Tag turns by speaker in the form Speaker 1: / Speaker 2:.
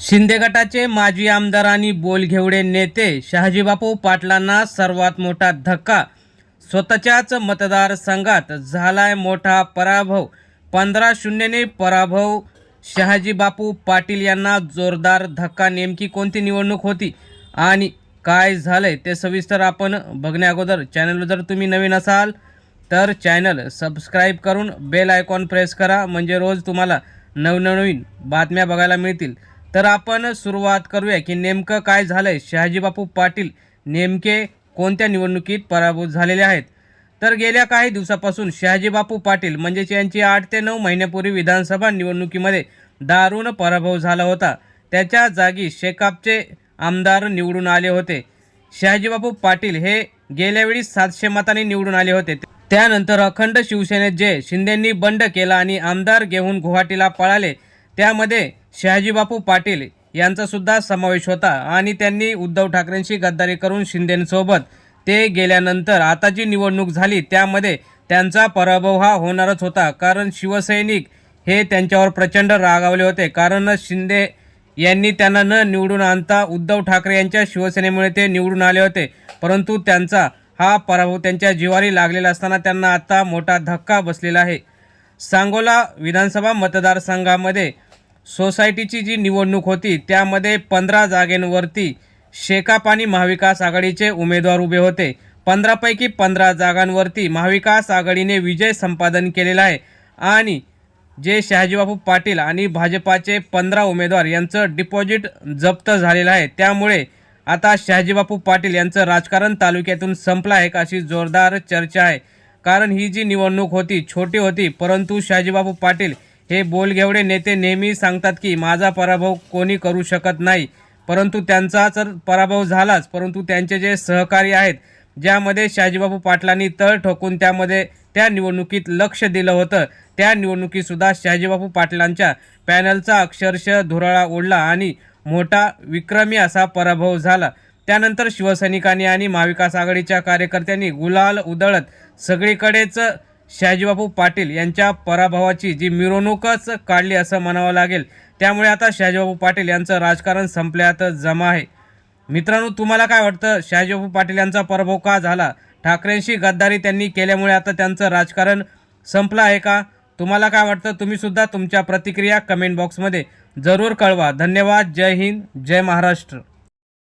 Speaker 1: शिंदे गटाचे माजी आमदार आणि बोलघेवडे नेते शहाजीबापू पाटलांना सर्वात मोठा धक्का. स्वतःच्याच मतदारसंघात झालाय मोठा पराभव. पंधरा शून्यने पराभव. शहाजीबापू पाटील यांना जोरदार धक्का. नेमकी कोणती निवडणूक होती आणि काय झालंय ते सविस्तर आपण बघण्याअगोदर चॅनल जर तुम्ही नवीन असाल तर चॅनल सबस्क्राईब करून बेल आयकॉन प्रेस करा. म्हणजे रोज तुम्हाला नवनवीन बातम्या बघायला मिळतील. तर आपण सुरुवात करूया की नेमकं काय झालंय. शहाजीबापू पाटील नेमके कोणत्या निवडणुकीत पराभूत झालेले आहेत? तर गेल्या काही दिवसापासून शहाजीबापू पाटील म्हणजेच यांची आठ ते नऊ महिन्यापूर्वी विधानसभा निवडणुकीमध्ये दारुण पराभव झाला होता. त्याच्या जागी शेकापचे आमदार निवडून आले होते. शहाजीबापू पाटील हे गेल्यावेळी सातशे मतांनी निवडून आले होते. त्यानंतर अखंड शिवसेनेत जे शिंदेंनी बंड केला आणि आमदार घेऊन गुवाहाटीला पळाले त्यामध्ये शहाजीबापू पाटील यांचा सुद्धा समावेश होता आणि त्यांनी उद्धव ठाकरेंशी गद्दारी करून शिंदेसोबत ते गेल्यानंतर आता जी निवडणूक झाली त्यामध्ये त्यांचा पराभव हा होणारच होता. कारण शिवसैनिक हे त्यांच्यावर प्रचंड रागावले होते. कारण शिंदे यांनी त्यांना न निवडून आणता उद्धव ठाकरे यांच्या शिवसेनेमुळे ते निवडून आले होते. परंतु त्यांचा हा पराभव त्यांच्या जिवारी लागलेला असताना त्यांना आता मोठा धक्का बसलेला आहे. सांगोला विधानसभा मतदारसंघामध्ये सोसायटीची जी निवडणूक होती त्यामध्ये पंधरा जागेंवरती शेकाप आणि महाविकास आघाडीचे उमेदवार उभे होते. पंधरापैकी पंधरा जागांवरती महाविकास आघाडीने विजय संपादन केलेला आहे. आणि जे शहाजीबापू पाटील आणि भाजपाचे पंधरा उमेदवार यांचं डिपॉझिट जप्त झालेलं आहे. त्यामुळे आता शहाजीबापू पाटील यांचं राजकारण तालुक्यातून संपलं आहे का अशी जोरदार चर्चा आहे. कारण ही जी निवडणूक होती छोटी होती परंतु शहाजीबापू पाटील हे बोलघेवडे नेते नेहमी सांगतात की माझा पराभव कोणी करू शकत नाही. परंतु त्यांचा तर पराभव झालाच परंतु त्यांचे जे सहकारी आहेत ज्यामध्ये शहाजीबाबू पाटलांनी तळ ठोकून त्यामध्ये त्या निवडणुकीत लक्ष दिलं होतं त्या निवडणुकीतसुद्धा शहाजीबाबू पाटलांच्या पॅनलचा अक्षरशः धुराळा ओढला आणि मोठा विक्रमी असा पराभव झाला. त्यानंतर शिवसैनिकांनी आणि महाविकास आघाडीच्या कार्यकर्त्यांनी गुलाल उधळत सगळीकडेच शहाजीबापू पाटील यांच्या पराभवाची जी मिरवणूकच काढली असं म्हणावं लागेल त्यामुळे आता शहाजीबापू पाटील यांचं राजकारण संपल्यात जमा आहे. मित्रांनो तुम्हाला काय वाटतं? शहाजीबापू पाटील यांचा पराभव का झाला? ठाकरेंशी गद्दारी त्यांनी केल्यामुळे आता त्यांचं राजकारण संपलं आहे का? तुम्हाला काय वाटतं? तुम्हीसुद्धा तुमच्या प्रतिक्रिया कमेंट बॉक्समध्ये जरूर कळवा. धन्यवाद. जय हिंद. जय महाराष्ट्र.